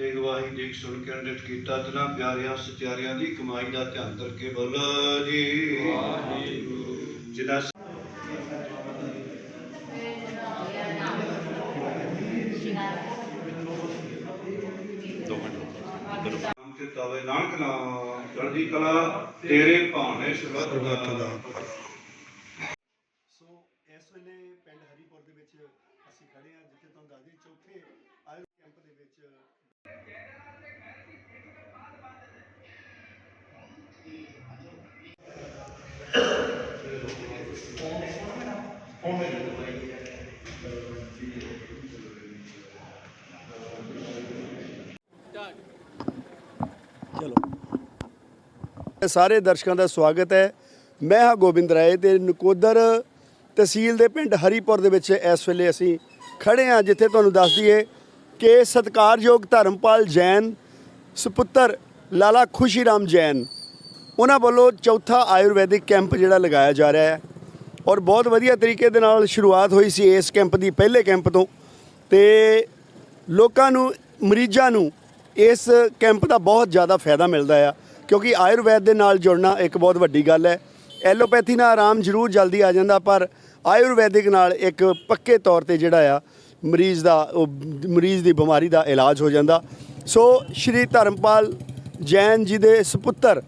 ਤੇ ਗਵਾਹੀ ਦੇਖ ਸੁਣ ਕੇ ਅੰਡਿਤ ਕੀਤਾ ਤਨਾ ਪਿਆਰਿਆਂ ਸਚਿਆਰਿਆਂ ਦੀ ਕਮਾਈ ਦਾ ਧਿਆਨ ਕਰਕੇ ਬੋਲੋ ਜੀ। ਨਾਮ ਤੇ ਤਵੇ ਨਾਨਕ ਨਾਮ ਚੜ੍ਹਦੀ ਕਲਾ ਤੇਰੇ ਭਾਣੇ ਸਰਬੱਤ ਦਾ। ਸੋ ਇਸ ਵੇਲੇ ਪਿੰਡ ਹਰੀਪੁਰ ਦੇ ਵਿੱਚ ਅਸੀਂ ਖੜੇ ਹਾਂ ਜਿੱਥੇ ਤੁਹਾਨੂੰ ਦੱਸਦੀ ਚੌਥੇ ਆਇਰ ਕੈਂਪ ਦੇ ਵਿੱਚ ਸਾਰੇ ਦਰਸ਼ਕਾਂ ਦਾ ਸਵਾਗਤ ਹੈ। ਮੈਂ ਹਾਂ ਗੋਬਿੰਦ ਰਾਏ ਤੇ ਨਕੋਦਰ ਤਹਿਸੀਲ ਦੇ ਪਿੰਡ ਹਰੀਪੁਰ ਦੇ ਵਿੱਚ ਇਸ ਵੇਲੇ ਅਸੀਂ ਖੜੇ ਹਾਂ, ਜਿੱਥੇ ਤੁਹਾਨੂੰ ਦੱਸ ਦਈਏ ਕਿ ਸਤਿਕਾਰਯੋਗ ਧਰਮਪਾਲ ਜੈਨ, ਸੁਪੁੱਤਰ ਲਾਲਾ ਖੁਸ਼ੀਰਾਮ ਜੈਨ। ਉਹਨਾਂ ਵੱਲੋਂ ਚੌਥਾ ਆਯੁਰਵੈਦਿਕ ਕੈਂਪ ਜਿਹੜਾ ਲਗਾਇਆ ਜਾ ਰਿਹਾ ਹੈ ਔਰ ਬਹੁਤ ਵਧੀਆ ਤਰੀਕੇ ਦੇ ਨਾਲ ਸ਼ੁਰੂਆਤ ਹੋਈ ਸੀ ਇਸ ਕੈਂਪ ਦੀ, ਪਹਿਲੇ ਕੈਂਪ ਤੋਂ। ਤੇ ਲੋਕਾਂ ਨੂੰ, ਮਰੀਜ਼ਾਂ ਨੂੰ ਇਸ ਕੈਂਪ ਦਾ ਬਹੁਤ ਜ਼ਿਆਦਾ ਫਾਇਦਾ ਮਿਲਦਾ ਆ, ਕਿਉਂਕਿ ਆਯੁਰਵੈਦ ਦੇ ਨਾਲ ਜੁੜਨਾ ਇੱਕ ਬਹੁਤ ਵੱਡੀ ਗੱਲ ਹੈ। ਐਲੋਪੈਥੀ ਨਾਲ ਆਰਾਮ ਜ਼ਰੂਰ ਜਲਦੀ ਆ ਜਾਂਦਾ, ਪਰ ਆਯੁਰਵੈਦਿਕ ਨਾਲ ਇੱਕ ਪੱਕੇ ਤੌਰ ਤੇ ਜਿਹੜਾ ਆ ਮਰੀਜ਼ ਦਾ, ਉਹ ਮਰੀਜ਼ ਦੀ ਬਿਮਾਰੀ ਦਾ ਇਲਾਜ ਹੋ ਜਾਂਦਾ। ਸੋ ਸ਼੍ਰੀ ਧਰਮਪਾਲ ਜੈਨ ਜੀ ਦੇ ਸੁਪੁੱਤਰ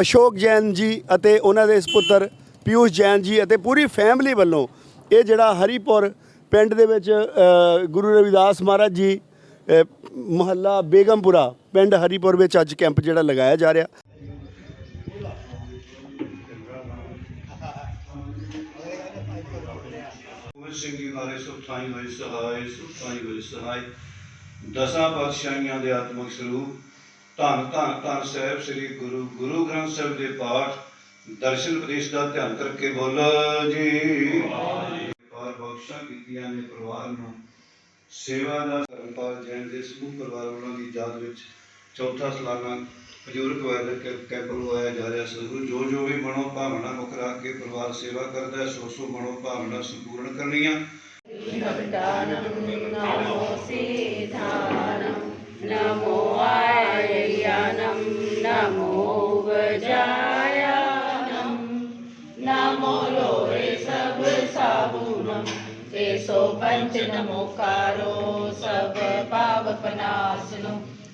ਅਸ਼ੋਕ ਜੈਨ ਜੀ ਅਤੇ ਉਹਨਾਂ ਦੇ ਸੁਪੁੱਤਰ ਪਿਊਸ਼ ਜੈਨ ਜੀ ਅਤੇ ਪੂਰੀ ਫੈਮਿਲੀ ਵੱਲੋਂ ਇਹ ਜਿਹੜਾ ਹਰੀਪੁਰ ਪਿੰਡ ਦੇ ਵਿੱਚ ਗੁਰੂ ਰਵਿਦਾਸ ਮਹਾਰਾਜ ਜੀ ਮੁਹੱਲਾ ਬੇਗਮਪੁਰਾ ਪਿੰਡ ਹਰੀਪੁਰ ਵਿੱਚ ਅੱਜ ਕੈਂਪ ਜਿਹੜਾ ਲਗਾਇਆ ਜਾ ਰਿਹਾ। ਗੋਬਿੰਦ ਸਿੰਘ ਜੀ ਬਾਰੇ ਸੁਖਾਈ ਹੋਈ ਸਹਾਇ ਸੁਖਾਈ ਹੋਈ ਸਹਾਇ ਦਸਾਂ ਪਾਤਸ਼ਾਹੀਆਂ ਦੇ ਆਤਮਿਕ ਸਰੂਪ। ਧੰਨ ਧੰਨ ਧੰਨ ਸਾਹਿਬ ਸ੍ਰੀ ਗੁਰੂ ਗੁਰੂ ਗ੍ਰੰਥ ਸਾਹਿਬ ਦੇ ਪਾਠ। ਦਰਸ਼ਨ ਉਪਦੇਸ਼ ਦਾ ਧਿਆਨ ਕਰਕੇ ਬੋਲੋ ਜੀ। ਪਰ ਬਖਸ਼ਾਂ ਕੀਤੀਆਂ ਨੇ ਪਰਿਵਾਰ ਨੂੰ। ਸੇਵਾ ਦਾ ਧਰਮਪਾਲ ਜੈਨ ਦੇ ਸਮੂਹ ਪਰਿਵਾਰ ਵੱਲੋਂ ਦੀ ਯਾਦ ਵਿੱਚ ਚੌਥਾ ਸਾਲਾਨਾ ਬਜ਼ੁਰਗ ਵਰਗ ਕੈਂਪ ਲਗਾਇਆ ਜਾ ਰਿਹਾ ਸਤਿਗੁਰੂ, ਜੋ ਜੋ ਵੀ ਮਨੋ ਭਾਵਨਾ ਮੁੱਖ ਰੱਖ ਕੇ ਪਰਿਵਾਰ ਸੇਵਾ ਕਰਦਾ ਹੈ ਸੋ ਸੋ ਮਨੋ ਭਾਵਨਾ ਸੰਪੂਰਨ ਕਰਨੀਆਂ। ਨਮੋ ਆਯਯਾਨੰ ਨਮੋ ਵਜਾਯਾਨੰ ਨਮੋ ਲੋਰੇ ਸਭ ਸਾਬੂਨੰ ਤੇ ਸੋ ਪੰਚ ਨਮੋਕਾਰੋ ਸਭ ਪਾਪ ਪਨਾਸਨੋ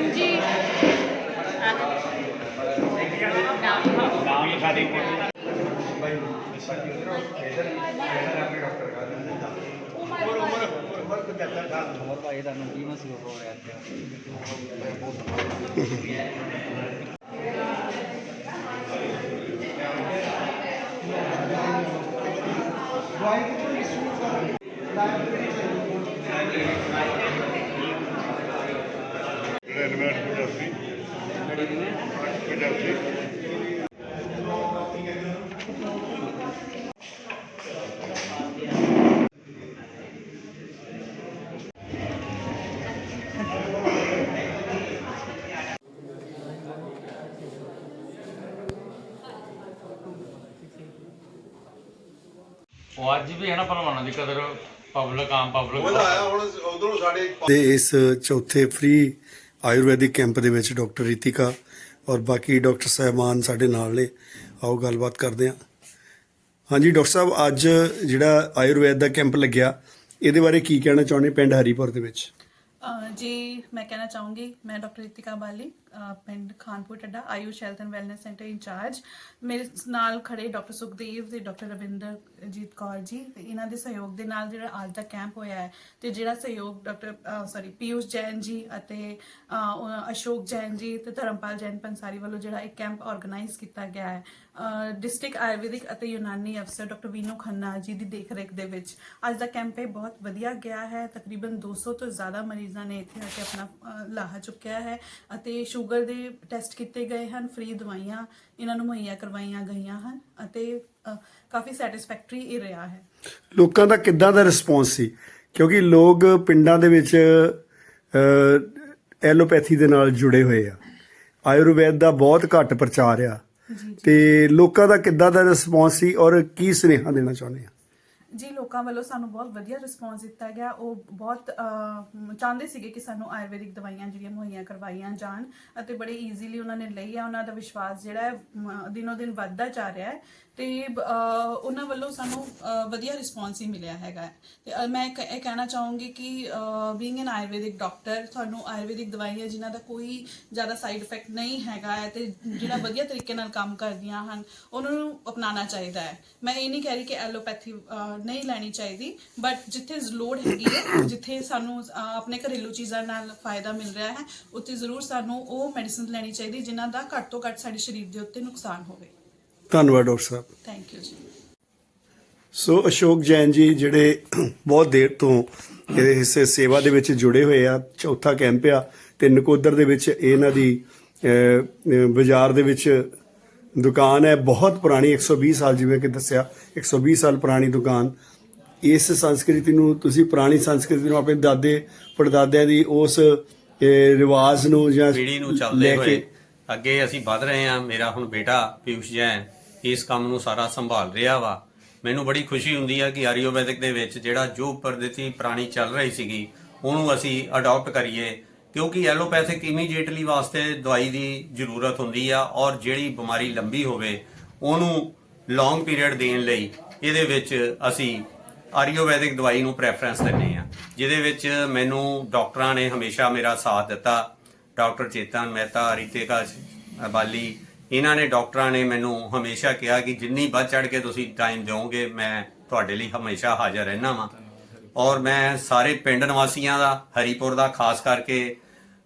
গঞ্জি Why did you ਉਹ ਅੱਜ ਵੀ ਹੈ ਨਾ ਭਲਵਾਨਾਂ ਦੀ ਕਦਰ ਪਬਲਿਕ ਆਮ ਪਬਲਿਕ ਤੇ ਇਸ ਚੌਥੇ ਫ੍ਰੀ ਆਯੁਰਵੈਦਿਕ ਕੈਂਪ ਦੇ ਵਿੱਚ ਡਾਕਟਰ ਰਿਤਿਕਾ ਔਰ ਬਾਕੀ ਡਾਕਟਰ ਸਾਹਿਬਾਨ ਸਾਡੇ ਨਾਲ ਨੇ। ਆਓ ਗੱਲਬਾਤ ਕਰਦੇ ਹਾਂ। ਹਾਂਜੀ, ਡਾਕਟਰ ਸਾਹਿਬ, ਅੱਜ ਜਿਹੜਾ ਆਯੁਰਵੈਦ ਦਾ ਕੈਂਪ ਲੱਗਿਆ, ਇਹਦੇ ਬਾਰੇ ਕੀ ਕਹਿਣਾ ਚਾਹੁੰਦੇ ਪਿੰਡ ਹਰੀਪੁਰ ਦੇ ਵਿੱਚ? ਜੀ, ਮੈਂ ਕਹਿਣਾ ਚਾਹੂੰਗੀ, ਮੈਂ ਡਾਕਟਰ ਰਿਤਿਕਾ ਬਾਲੀ। ਪਿੰਡ Khanpur ਟੱਡਾ Ayush health and wellness centre incharge. ਮੇਰੇ ਨਾਲ ਖੜੇ ਡਾਕਟਰ ਸੁਖਦੇਵ ਤੇ ਡਾਕਟਰ ਰਵਿੰਦਰਜੀਤ ਕੌਰ ਜੀ। ਤੇ ਇਹਨਾਂ ਦੇ ਸਹਿਯੋਗ ਦੇ ਨਾਲ ਜਿਹੜਾ ਅੱਜ ਦਾ ਕੈਂਪ ਹੋਇਆ ਹੈ ਤੇ ਜਿਹੜਾ ਸਹਿਯੋਗ ਡਾਕਟਰ ਸੌਰੀ ਪੀਯੂਸ਼ ਜੈਨ ਜੀ ਅਤੇ ਅਸ਼ੋਕ ਜੈਨ ਜੀ ਤੇ ਧਰਮਪਾਲ ਜੈਨ ਪੰਸਾਰੀ ਵੱਲੋਂ ਜਿਹੜਾ ਇੱਕ ਕੈਂਪ ਆਰਗੇਨਾਈਜ਼ ਕੀਤਾ ਗਿਆ ਹੈ। ਡਿਸਟ੍ਰਿਕਟ ਆਯੁਰਵੈਦਿਕ ਅਤੇ ਯੂਨਾਨੀ ਅਫਸਰ ਡਾਕਟਰ ਵੀਨੂ ਖੰਨਾ ਜੀ ਦੀ ਦੇਖਰੇਖ ਦੇ ਵਿੱਚ ਅੱਜ ਦਾ ਕੈਂਪ ਇਹ ਬਹੁਤ ਵਧੀਆ ਗਿਆ ਹੈ। ਤਕਰੀਬਨ 200 ਤੋਂ ਜ਼ਿਆਦਾ ਮਰੀਜ਼ਾਂ ਨੇ ਇੱਥੇ ਆ ਕੇ ਆਪਣਾ ਲਾਹਾ ਚੁੱਕਿਆ ਹੈ ਅਤੇ ਸ਼ੂਗਰ ਦੇ ਟੈਸਟ ਕੀਤੇ ਗਏ ਹਨ ਫ੍ਰੀ ਦਵਾਈਆਂ ਇਹਨਾਂ ਨੂੰ ਮੁਹੱਈਆ ਕਰਵਾਈਆਂ ਗਈਆਂ ਹਨ ਅਤੇ ਕਾਫੀ ਸੈਟੀਸਫੈਕਟਰੀ ਇਹ ਰਿਹਾ ਹੈ। ਲੋਕਾਂ ਦਾ ਕਿੱਦਾਂ ਦਾ ਰਿਸਪੌਂਸ ਸੀ? ਕਿਉਂਕਿ ਲੋਕ ਪਿੰਡਾਂ ਦੇ ਵਿੱਚ ਐਲੋਪੈਥੀ ਦੇ ਨਾਲ ਜੁੜੇ ਹੋਏ ਆ। ਆਯੁਰਵੈਦ ਦਾ ਬਹੁਤ ਘੱਟ ਪ੍ਰਚਾਰ ਆ। ਤੇ ਲੋਕਾਂ ਦਾ ਕਿੱਦਾਂ ਦਾ ਰਿਸਪੌਂਸ ਸੀ ਔਰ ਕੀ ਸੁਨੇਹਾ ਦੇਣਾ ਚਾਹੁੰਦੇ ਆ? ਜੀ, ਲੋਕਾਂ ਵੱਲੋਂ ਸਾਨੂੰ ਬਹੁਤ ਵਧੀਆ ਰਿਸਪੌਂਸ ਦਿੱਤਾ ਗਿਆ। ਉਹ ਬਹੁਤ ਚਾਹੁੰਦੇ ਸੀਗੇ ਕਿ ਸਾਨੂੰ ਆਯੁਰਵੈਦਿਕ ਦਵਾਈਆਂ ਜਿਹੜੀਆਂ ਮੁਹੱਈਆ ਕਰਵਾਈਆਂ ਜਾਣ ਅਤੇ ਬੜੇ ਈਜ਼ੀਲੀ ਉਹਨਾਂ ਨੇ ਲਈ ਆ। ਉਹਨਾਂ ਦਾ ਵਿਸ਼ਵਾਸ ਜਿਹੜਾ ਹੈ ਦਿਨੋ ਦਿਨ ਵੱਧਦਾ ਜਾ ਰਿਹਾ ਹੈ। ਤੇ ਅਹ, ਉਹਨਾਂ ਵੱਲੋਂ ਸਾਨੂੰ ਵਧੀਆ ਰਿਸਪੌਂਸ ਹੀ ਮਿਲਿਆ ਹੈਗਾ ਹੈ। ਤੇ ਮੈਂ ਇੱਕ ਇਹ ਕਹਿਣਾ ਚਾਹੂੰਗੀ ਕਿ ਬੀਇੰਗ ਐਨ ਆਯੁਰਵੈਦਿਕ ਡਾਕਟਰ ਤੁਹਾਨੂੰ ਆਯੁਰਵੈਦਿਕ ਦਵਾਈਆਂ ਜਿਨ੍ਹਾਂ ਦਾ ਕੋਈ ਜ਼ਿਆਦਾ ਸਾਈਡ ਇਫੈਕਟ ਨਹੀਂ ਹੈਗਾ ਹੈ ਤੇ ਜਿਹੜਾ ਵਧੀਆ ਤਰੀਕੇ ਨਾਲ ਕੰਮ ਕਰਦੀਆਂ ਹਨ ਉਹਨਾਂ ਨੂੰ ਅਪਣਾਉਣਾ ਚਾਹੀਦਾ ਹੈ ਮੈਂ ਇਹ ਨਹੀਂ ਕਹਿ ਰਹੀ ਕਿ ਐਲੋਪੈਥੀ ਨਹੀਂ ਲੈਣੀ ਚਾਹੀਦੀ ਬਟ ਜਿੱਥੇ ਲੋੜ ਹੈਗੀ ਹੈ ਜਿੱਥੇ ਸਾਨੂੰ ਆਪਣੇ ਘਰੇਲੂ ਚੀਜ਼ਾਂ ਨਾਲ ਫਾਇਦਾ ਮਿਲ ਰਿਹਾ ਹੈ ਉੱਥੇ ਜ਼ਰੂਰ ਸਾਨੂੰ ਉਹ ਮੈਡੀਸਿਨ ਲੈਣੀ ਚਾਹੀਦੀ ਜਿਨ੍ਹਾਂ ਦਾ ਘੱਟ ਤੋਂ ਘੱਟ ਸਾਡੇ ਸਰੀਰ ਦੇ ਉੱਤੇ ਨੁਕਸਾਨ ਹੋਵੇ ਧੰਨਵਾਦ ਡਾਕਟਰ ਸਾਹਿਬ। ਥੈਂਕ ਯੂ ਜੀ ਸੋ ਅਸ਼ੋਕ ਜੈਨ ਜੀ ਜਿਹੜੇ ਬਹੁਤ ਦੇਰ ਤੋਂ ਇਹਦੇ ਹਿੱਸੇ ਸੇਵਾ ਦੇ ਵਿੱਚ ਜੁੜੇ ਹੋਏ ਆ ਚੌਥਾ ਕੈਂਪ ਆ ਤੇ ਨਕੋਦਰ ਦੇ ਵਿੱਚ ਇਹਨਾਂ ਦੀ ਬਾਜ਼ਾਰ ਦੇ ਵਿੱਚ ਦੁਕਾਨ ਹੈ। ਬਹੁਤ ਪੁਰਾਣੀ 120 ਸਾਲ ਜਿਵੇਂ ਕਿ ਦੱਸਿਆ 120 ਸਾਲ ਪੁਰਾਣੀ ਦੁਕਾਨ। ਇਸ ਸੰਸਕ੍ਰਿਤੀ ਨੂੰ ਤੁਸੀਂ ਪੁਰਾਣੀ ਸੰਸਕ੍ਰਿਤੀ ਨੂੰ ਆਪਣੇ ਦਾਦੇ ਪੜਦਾਦਿਆਂ ਦੀ ਉਸ ਰਿਵਾਜ ਨੂੰ ਜਾਂ ਪੀੜ੍ਹੀ ਨੂੰ ਚੱਲਦੇ ਲੈ ਹੋਏ। ਕੇ ਅੱਗੇ ਅਸੀਂ ਵਧ ਰਹੇ ਹਾਂ। ਮੇਰਾ ਹੁਣ ਬੇਟਾ ਪਿਊਸ਼ ਜੈਨ ਇਸ ਕੰਮ ਨੂੰ ਸਾਰਾ ਸੰਭਾਲ ਰਿਹਾ ਵਾ। ਮੈਨੂੰ ਬੜੀ ਖੁਸ਼ੀ ਹੁੰਦੀ ਆ ਕਿ ਆਯੁਰਵੈਦਿਕ ਦੇ ਵਿੱਚ ਜਿਹੜਾ ਜੋ ਪਰਦੇਤੀ ਪੁਰਾਣੀ ਚੱਲ ਰਹੀ ਸੀਗੀ, ਉਹਨੂੰ ਅਸੀਂ ਅਡਾਪਟ ਕਰੀਏ। ਕਿਉਂਕਿ ਐਲੋਪੈਥਿਕ ਇਮੀਡੀਏਟਲੀ ਵਾਸਤੇ ਦਵਾਈ ਦੀ ਜ਼ਰੂਰਤ ਹੁੰਦੀ ਆ ਔਰ ਜਿਹੜੀ ਬਿਮਾਰੀ ਲੰਬੀ ਹੋਵੇ, ਉਹਨੂੰ ਲੌਂਗ ਪੀਰੀਅਡ ਦੇਣ ਲਈ ਇਹਦੇ ਵਿੱਚ ਅਸੀਂ ਆਯੁਰਵੈਦਿਕ ਦਵਾਈ ਨੂੰ ਪ੍ਰੈਫਰੈਂਸ ਦਿੰਦੇ ਆ। ਜਿਹਦੇ ਵਿੱਚ ਮੈਨੂੰ ਡਾਕਟਰਾਂ ਨੇ ਹਮੇਸ਼ਾ ਮੇਰਾ ਸਾਥ ਦਿੱਤਾ। ਡਾਕਟਰ ਚੇਤਨ ਮਹਿਤਾ ਰਿਤਿਕਾ ਬਾਲੀ ਇਹਨਾਂ ਨੇ, ਡਾਕਟਰਾਂ ਨੇ ਮੈਨੂੰ ਹਮੇਸ਼ਾ ਕਿਹਾ ਕਿ ਜਿੰਨੀ ਵੱਧ ਚੜ ਕੇ ਤੁਸੀਂ ਟਾਈਮ ਦਿਓਗੇ, ਮੈਂ ਤੁਹਾਡੇ ਲਈ ਹਮੇਸ਼ਾ ਹਾਜ਼ਰ ਰਹਿਣਾ ਵਾਂ। ਔਰ ਮੈਂ ਸਾਰੇ ਪਿੰਡ ਨਿਵਾਸੀਆਂ ਦਾ, ਹਰੀਪੁਰ ਦਾ, ਖਾਸ ਕਰਕੇ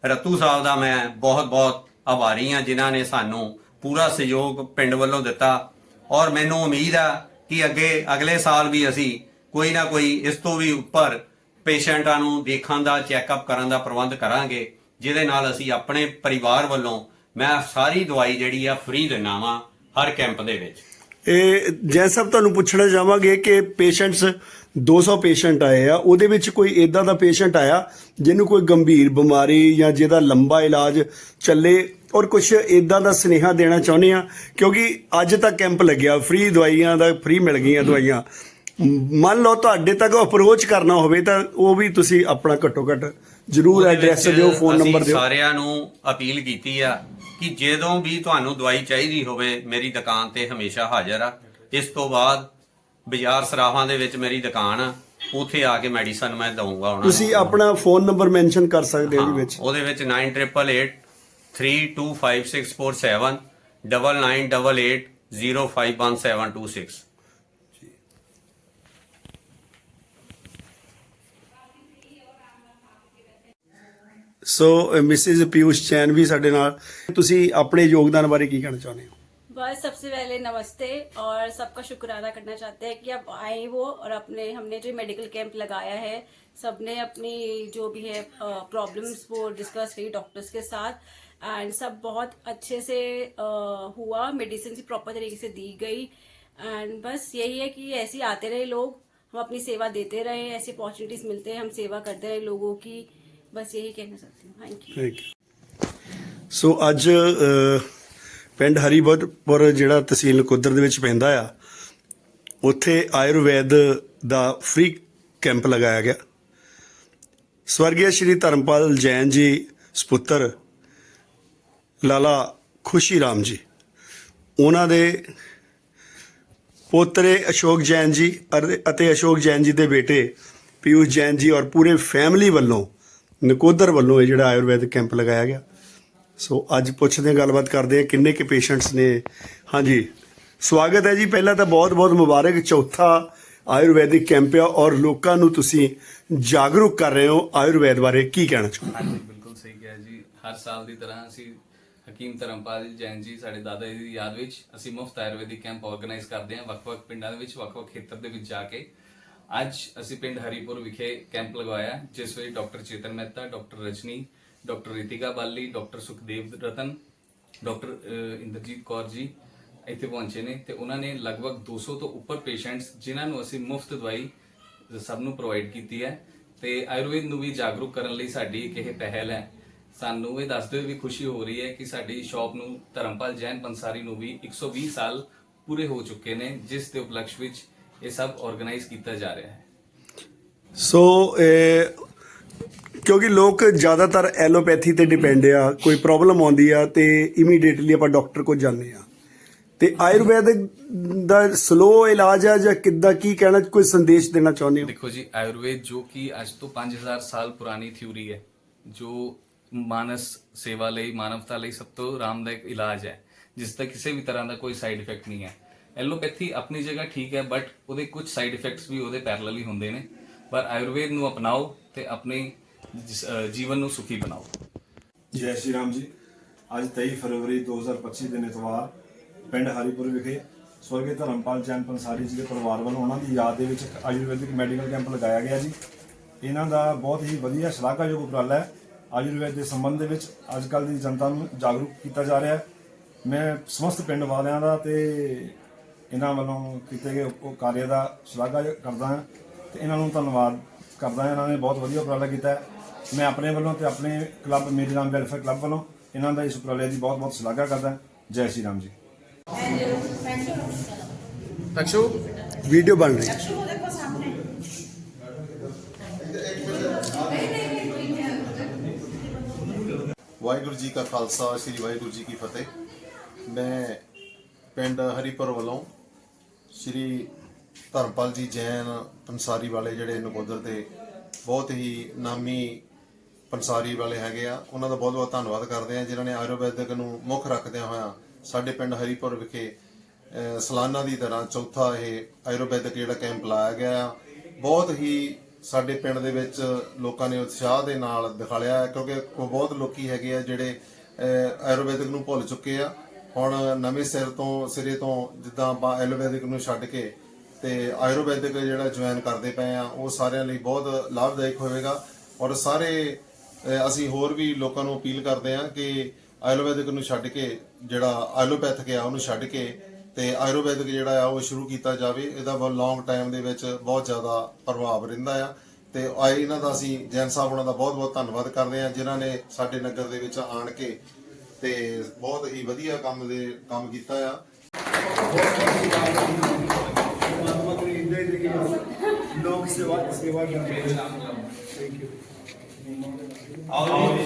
ਰਤੂ ਸਾਹਿਬ ਦਾ ਮੈਂ ਬਹੁਤ ਬਹੁਤ ਆਭਾਰੀ ਹਾਂ, ਜਿਨ੍ਹਾਂ ਨੇ ਸਾਨੂੰ ਪੂਰਾ ਸਹਿਯੋਗ ਪਿੰਡ ਵੱਲੋਂ ਦਿੱਤਾ। ਔਰ ਮੈਨੂੰ ਉਮੀਦ ਆ ਕਿ ਅੱਗੇ, ਅਗਲੇ ਸਾਲ ਵੀ ਅਸੀਂ ਕੋਈ ਨਾ ਕੋਈ ਇਸ ਤੋਂ ਵੀ ਉੱਪਰ ਪੇਸ਼ੈਂਟਾਂ ਨੂੰ ਦੇਖਣ ਦਾ, ਚੈੱਕਅਪ ਕਰਨ ਦਾ ਪ੍ਰਬੰਧ ਕਰਾਂਗੇ, ਜਿਹਦੇ ਨਾਲ ਅਸੀਂ ਆਪਣੇ ਪਰਿਵਾਰ ਵੱਲੋਂ ਮੈਂ ਸਾਰੀ ਦਵਾਈ ਜਿਹੜੀ ਆ ਫ੍ਰੀ ਦਿੰਨਾ ਵਾਂ ਹਰ ਕੈਂਪ ਦੇ ਵਿੱਚ। ਇਹ ਜੈ ਸਭ ਤੁਹਾਨੂੰ ਪੁੱਛਣਾ ਚਾਹਾਂਗੇ ਕਿ ਪੇਸ਼ੈਂਟਸ 200 ਪੇਸ਼ੈਂਟ ਆਏ ਆ ਉਹਦੇ ਵਿੱਚ ਕੋਈ ਇਦਾਂ ਦਾ ਪੇਸ਼ੈਂਟ ਆਇਆ ਜਿਹਨੂੰ ਕੋਈ ਗੰਭੀਰ ਬਿਮਾਰੀ ਜਾਂ ਜਿਹਦਾ ਲੰਬਾ ਇਲਾਜ ਚੱਲੇ ਔਰ ਕੁਝ ਇਦਾਂ ਦਾ ਸੁਨੇਹਾ ਦੇਣਾ ਚਾਹੁੰਦੇ ਆ? ਕਿਉਂਕਿ ਅੱਜ ਤੱਕ ਕੈਂਪ ਲੱਗਿਆ ਫ੍ਰੀ ਦਵਾਈਆਂ ਦਾ ਫ੍ਰੀ ਮਿਲ ਗਈਆਂ ਦਵਾਈਆਂ। ਮੰਨ ਲਓ ਤੁਹਾਡੇ ਤੱਕ ਅਪਰੋਚ ਕਰਨਾ ਹੋਵੇ ਤਾਂ ਉਹ ਵੀ ਤੁਸੀਂ ਆਪਣਾ ਘੱਟੋ ਘੱਟ ਜਰੂਰ ਐਡਰੈਸ ਦਿਓ ਫੋਨ ਨੰਬਰ ਦਿਓ। ਸਾਰਿਆਂ ਨੂੰ ਅਪੀਲ ਕੀਤੀ ਆ ਕਿ ਜਦੋਂ ਵੀ ਤੁਹਾਨੂੰ ਦਵਾਈ ਚਾਹੀਦੀ ਹੋਵੇ ਮੇਰੀ ਦੁਕਾਨ ਤੇ ਹਮੇਸ਼ਾ ਹਾਜ਼ਰ ਆ। ਇਸ ਤੋਂ ਬਾਅਦ ਬਾਜ਼ਾਰ ਸਰਾਫਾਂ ਦੇ ਵਿੱਚ ਮੇਰੀ ਦੁਕਾਨ ਆ। ਉੱਥੇ ਆ ਕੇ ਮੈਡੀਸਨ ਮੈਂ ਦਊਂਗਾ ਉਹਨਾਂ ਤੁਸੀਂ ਆਪਣਾ ਫੋਨ ਨੰਬਰ ਮੈਂਸ਼ਨ ਕਰ ਸਕਦੇ ਹੋ ਇਹਦੇ ਵਿੱਚ। ਉਹਦੇ ਵਿੱਚ 9888 325647 9988051726 ਸੋ ਮਿਸਿਸ ਪਿਊਸ਼ ਚੈਨ ਵੀ ਸਾਡੇ ਨਾਲ ਤੁਸੀਂ ਆਪਣੇ ਯੋਗਦਾਨ ਬਾਰੇ ਕੀ ਕਹਿਣਾ ਚਾਹੁੰਦੇ ਹੋ बस सबसे पहले नमस्ते और सबका शुक्र अदा करना चाहते हैं कि आप आए वो और अपने हमने जो मेडिकल कैंप लगाया है सबने अपनी जो भी है प्रॉब्लम्स वो डिस्कस की डॉक्टर्स के साथ एंड सब बहुत अच्छे से अ, हुआ मेडिसिन भी प्रॉपर तरीके से दी गई एंड बस यही है कि ऐसे ही आते रहे लोग हम अपनी सेवा देते रहे ऐसी अपॉर्चुनिटीज मिलते हैं हम सेवा करते रहे लोगों की बस यही कहना चाहती हूँ thank you thank you so ਅੱਜ ਅ, ਪਿੰਡ ਹਰੀਬਦਪੁਰ ਜਿਹੜਾ ਤਹਿਸੀਲ ਨਕੋਦਰ ਦੇ ਵਿੱਚ ਪੈਂਦਾ ਆ ਉੱਥੇ ਆਯੁਰਵੈਦ ਦਾ ਫ੍ਰੀ ਕੈਂਪ ਲਗਾਇਆ ਗਿਆ ਸਵਰਗੀ ਸ਼੍ਰੀ ਧਰਮਪਾਲ ਜੈਨ ਜੀ ਸੁਪੁੱਤਰ ਲਾਲਾ ਖੁਸ਼ੀ ਰਾਮ ਜੀ ਉਹਨਾਂ ਦੇ ਪੋਤਰੇ ਅਸ਼ੋਕ ਜੈਨ ਜੀ ਅਰ- ਅਤੇ ਅਸ਼ੋਕ ਜੈਨ ਜੀ ਦੇ ਬੇਟੇ ਪਿਊਸ਼ ਜੈਨ ਜੀ ਔਰ ਪੂਰੇ ਫੈਮਿਲੀ ਵੱਲੋਂ ਨਕੋਦਰ ਵੱਲੋਂ ਇਹ ਜਿਹੜਾ ਆਯੁਰਵੈਦਿਕ ਕੈਂਪ ਲਗਾਇਆ ਗਿਆ। ਸੋ ਅੱਜ ਪੁੱਛਦੇ ਹਾਂ, ਗੱਲਬਾਤ ਕਰਦੇ ਹਾਂ, ਕਿੰਨੇ ਕੁ ਪੇਸ਼ੈਂਟਸ ਨੇ? ਹਾਂਜੀ। ਸਵਾਗਤ ਹੈ ਜੀ। ਪਹਿਲਾਂ ਤਾਂ ਬਹੁਤ-ਬਹੁਤ ਮੁਬਾਰਕ। ਚੌਥਾ ਆਯੁਰਵੈਦਿਕ ਕੈਂਪ ਆ ਔਰ ਲੋਕਾਂ ਨੂੰ ਤੁਸੀਂ ਜਾਗਰੂਕ ਕਰ ਰਹੇ ਹੋ ਆਯੁਰਵੈਦ ਬਾਰੇ। ਕੀ ਕਹਿਣਾ ਚਾਹੁੰਦੇ ਹਾਂਜੀ, ਬਿਲਕੁਲ ਸਹੀ ਕਿਹਾ ਜੀ। ਹਰ ਸਾਲ ਦੀ ਤਰ੍ਹਾਂ ਅਸੀਂ ਹਕੀਮ ਧਰਮਪਾਲ ਜੈਨ ਜੀ, ਸਾਡੇ ਦਾਦਾ ਜੀ ਦੀ ਯਾਦ ਵਿੱਚ ਅਸੀਂ ਮੁਫਤ ਆਯੁਰਵੈਦਿਕ ਕੈਂਪ ਆਰਗੇਨਾਈਜ਼ ਕਰਦੇ ਹਾਂ ਵੱਖ-ਵੱਖ ਪਿੰਡਾਂ ਦੇ ਵਿੱਚ, ਵੱਖ-ਵੱਖ ਖੇਤਰ ਦੇ ਵਿੱਚ ਜਾ ਕੇ। ਅੱਜ ਅਸੀਂ ਪਿੰਡ ਹਰੀਪੁਰ ਵਿਖੇ ਕੈਂਪ ਲਗਵਾਇਆ, ਜਿਸ ਵਿੱਚ doctor Chetan Mehta, doctor Rajni, doctor Ritika Bali, doctor Sukhdev Ratan, doctor Inderjit Kaur ji ਇੱਥੇ ਪਹੁੰਚੇ ਨੇ ਤੇ ਉਹਨਾਂ ਨੇ ਲਗਭਗ 200 ਤੋਂ ਉੱਪਰ ਪੇਸ਼ੈਂਟਸ ਜਿਨ੍ਹਾਂ ਨੂੰ ਅਸੀਂ ਮੁਫਤ ਦਵਾਈ ਸਭ ਨੂੰ ਪ੍ਰੋਵਾਈਡ ਕੀਤੀ ਹੈ ਤੇ ਆਯੁਰਵੇਦ ਨੂੰ ਵੀ ਜਾਗਰੂਕ ਕਰਨ ਲਈ ਸਾਡੀ ਇੱਕ ਇਹ ਪਹਿਲ ਹੈ। ਸਾਨੂੰ ਇਹ ਦੱਸਦੇ ਹੋਏ ਵੀ ਖੁਸ਼ੀ ਹੋ ਰਹੀ ਹੈ ਕਿ ਸਾਡੀ ਸ਼ਾਪ ਨੂੰ ਧਰਮਪਾਲ ਜੈਨ ਪੰਸਾਰੀ ਨੂੰ ਵੀ 120 ਸਾਲ ਪੂਰੇ ਹੋ ਚੁੱਕੇ ਨੇ, ਜਿਸ ਦੇ ਉਪਲਕਸ਼ ਵਿੱਚ ਇਹ ਸਭ ਆਰਗੇਨਾਈਜ਼ ਕੀਤਾ ਜਾ ਰਿਹਾ ਹੈ ਸੋ ਕਿਉਂਕਿ ਲੋਕ ਜ਼ਿਆਦਾਤਰ ਐਲੋਪੈਥੀ ਤੇ ਡਿਪੈਂਡ ਆ ਕੋਈ ਪ੍ਰੋਬਲਮ ਆਉਂਦੀ ਆ ਤੇ ਇਮੀਡੀਏਟਲੀ ਆਪਾਂ ਡਾਕਟਰ ਕੋਲ ਜਾਂਦੇ ਆ ਤੇ ਆਯੁਰਵੈਦਿਕ ਦਾ ਸਲੋ ਇਲਾਜ ਆ ਜਾਂ ਕਿੱਦਾਂ ਕੀ ਕਹਿਣਾ ਕੋਈ ਸੰਦੇਸ਼ ਦੇਣਾ ਚਾਹੁੰਦੇ ਹੋ ਦੇਖੋ ਜੀ ਆਯੁਰਵੇਦ ਜੋ ਕਿ ਅੱਜ ਤੋਂ 5000 ਸਾਲ ਪੁਰਾਣੀ ਥਿਊਰੀ ਹੈ ਜੋ ਮਾਨਸ ਸੇਵਾ ਲਈ ਮਾਨਵਤਾ ਲਈ ਸਭ ਤੋਂ ਆਰਾਮਦਾਇਕ ਇਲਾਜ ਹੈ ਜਿਸ ਦਾ ਕਿਸੇ ਵੀ ਤਰ੍ਹਾਂ ਦਾ ਕੋਈ ਸਾਈਡ ਇਫੈਕਟ ਨਹੀਂ ਹੈ ਐਲੋਪੈਥੀ ਆਪਣੀ ਜਗ੍ਹਾ ਠੀਕ ਹੈ ਬਟ ਉਹਦੇ ਕੁਝ ਸਾਈਡ ਇਫੈਕਟਸ ਵੀ ਉਹਦੇ ਪੈਰਲਲ ਹੀ ਹੁੰਦੇ ਨੇ। ਪਰ ਆਯੁਰਵੇਦ ਨੂੰ ਅਪਣਾਓ ਤੇ ਆਪਣੇ ਜਿਸ- ਜੀਵਨ ਨੂੰ ਸੁਖੀ ਬਣਾਓ। ਜੈ ਸ਼੍ਰੀ ਰਾਮ ਜੀ। ਅੱਜ 23 ਫਰਵਰੀ 2025 ਦਿਨ ਇਤਵਾਰ ਪਿੰਡ ਹਰੀਪੁਰ ਵਿਖੇ ਸਵਰਗੀ ਧਰਮਪਾਲ ਚੈਨ ਪੰਸਾਰੀ ਜੀ ਦੇ ਪਰਿਵਾਰ ਵੱਲੋਂ ਉਹਨਾਂ ਦੀ ਯਾਦ ਦੇ ਵਿੱਚ ਇੱਕ ਆਯੁਰਵੈਦਿਕ ਮੈਡੀਕਲ ਕੈਂਪ ਲਗਾਇਆ ਗਿਆ ਜੀ। ਇਹਨਾਂ ਦਾ ਬਹੁਤ ਹੀ ਵਧੀਆ ਸ਼ਲਾਘਾਯੋਗ ਉਪਰਾਲਾ ਹੈ। ਆਯੁਰਵੈਦ ਦੇ ਸੰਬੰਧ ਦੇ ਵਿੱਚ ਅੱਜ ਕੱਲ੍ਹ ਦੀ ਜਨਤਾ ਨੂੰ ਜਾਗਰੂਕ ਕੀਤਾ ਜਾ ਰਿਹਾ ਹੈ। ਮੈਂ ਸਮਸਤ ਪਿੰਡ ਵਾਲਿਆਂ ਦਾ ਤੇ ਇਹਨਾਂ ਵੱਲੋਂ ਕੀਤੇ ਗਏ ਉਹ ਕਾਰਜ ਦਾ ਸ਼ਲਾਘਾ ਕਰਦਾ ਹਾਂ ਤੇ ਇਹਨਾਂ ਨੂੰ ਧੰਨਵਾਦ ਕਰਦਾ ਹਾਂ। ਇਹਨਾਂ ਨੇ ਬਹੁਤ ਵਧੀਆ ਉਪਰਾਲਾ ਕੀਤਾ ਹੈ। ਮੈਂ ਆਪਣੇ ਵੱਲੋਂ ਤੇ ਆਪਣੇ ਕਲੱਬ ਮੇਰੀ ਰਾਮ ਵੈਲਫੇਅਰ ਕਲੱਬ ਵੱਲੋਂ ਇਹਨਾਂ ਦਾ ਇਸ ਉਪਰਾਲੇ ਦੀ ਬਹੁਤ ਬਹੁਤ ਸ਼ਲਾਘਾ ਕਰਦਾ ਜੈ ਸ਼੍ਰੀ ਰਾਮ ਜੀ। ਵੀਡੀਓ ਬਣ ਰਹੀ ਹੈ। ਵਾਹਿਗੁਰੂ ਜੀ ਕਾ ਖਾਲਸਾ ਸ੍ਰੀ ਵਾਹਿਗੁਰੂ ਜੀ ਕੀ ਫਤਿਹ। ਮੈਂ ਪਿੰਡ ਹਰੀਪੁਰ ਵੱਲੋਂ ਸ੍ਰੀ ਧਰਮਪਾਲ ਜੀ ਜੈਨ ਪੰਸਾਰੀ ਵਾਲੇ ਜਿਹੜੇ ਨਕੋਦਰ ਦੇ ਬਹੁਤ ਹੀ ਨਾਮੀ ਪੰਸਾਰੀ ਵਾਲੇ ਹੈਗੇ ਆ, ਉਹਨਾਂ ਦਾ ਬਹੁਤ ਬਹੁਤ ਧੰਨਵਾਦ ਕਰਦੇ ਆ, ਜਿਨ੍ਹਾਂ ਨੇ ਆਯੁਰਵੈਦਿਕ ਨੂੰ ਮੁੱਖ ਰੱਖਦਿਆਂ ਹੋਇਆਂ ਸਾਡੇ ਪਿੰਡ ਹਰੀਪੁਰ ਵਿਖੇ ਸਲਾਨਾ ਦੀ ਤਰ੍ਹਾਂ ਚੌਥਾ ਇਹ ਆਯੁਰਵੈਦਿਕ ਜਿਹੜਾ ਕੈਂਪ ਲਾਇਆ ਗਿਆ ਆ। ਬਹੁਤ ਹੀ ਸਾਡੇ ਪਿੰਡ ਦੇ ਵਿੱਚ ਲੋਕਾਂ ਨੇ ਉਤਸ਼ਾਹ ਦੇ ਨਾਲ ਦਿਖਾਲਿਆ ਹੈ, ਕਿਉਂਕਿ ਕੋ- ਬਹੁਤ ਲੋਕੀ ਹੈਗੇ ਆ ਜਿਹੜੇ ਆਯੁਰਵੈਦਿਕ ਨੂੰ ਭੁੱਲ ਚੁੱਕੇ ਆ। ਹੁਣ ਨਵੇਂ ਸਿਰ ਤੋਂ, ਸਿਰੇ ਤੋਂ ਜਿੱਦਾਂ ਆਪਾਂ ਐਲੋਵੈਦਿਕ ਨੂੰ ਛੱਡ ਕੇ ਤੇ ਆਯੁਰਵੈਦਿਕ ਜਿਹੜਾ ਜੁਆਇਨ ਕਰਦੇ ਪਏ ਆ, ਉਹ ਸਾਰਿਆਂ ਲਈ ਬਹੁਤ ਲਾਭਦਾਇਕ ਹੋਵੇਗਾ। ਔਰ ਸਾਰੇ ਅਸੀਂ ਹੋਰ ਵੀ ਲੋਕਾਂ ਨੂੰ ਅਪੀਲ ਕਰਦੇ ਆ ਕਿ ਆਯੁਰਵੈਦਿਕ ਨੂੰ ਛੱਡ ਕੇ, ਜਿਹੜਾ ਐਲੋਪੈਥਿਕ ਆ, ਉਹਨੂੰ ਛੱਡ ਕੇ ਤੇ ਆਯੁਰਵੈਦਿਕ ਜਿਹੜਾ ਆ, ਉਹ ਸ਼ੁਰੂ ਕੀਤਾ ਜਾਵੇ। ਇਹਦਾ ਬਹੁਤ ਲੌਂਗ ਟਾਈਮ ਦੇ ਵਿੱਚ ਬਹੁਤ ਜ਼ਿਆਦਾ ਪ੍ਰਭਾਵ ਰਹਿੰਦਾ ਆ। ਤੇ ਆਏ ਇਹਨਾਂ ਦਾ ਅਸੀਂ ਜੈਨ ਸਾਹਿਬ ਉਹਨਾਂ ਦਾ ਬਹੁਤ ਬਹੁਤ ਧੰਨਵਾਦ ਕਰਦੇ ਆ ਜਿਨ੍ਹਾਂ ਨੇ ਸਾਡੇ ਨਗਰ ਦੇ ਵਿੱਚ ਆਣ ਕੇ ਤੇ ਬਹੁਤ ਹੀ ਵਧੀਆ ਕੰਮ ਦੇ ਕੰਮ ਕੀਤਾ ਆ। ਲੋਕ ਸੇਵਾ ਸੇਵਾ ਕਰਦੇ ਥੈਂਕ ਯੂ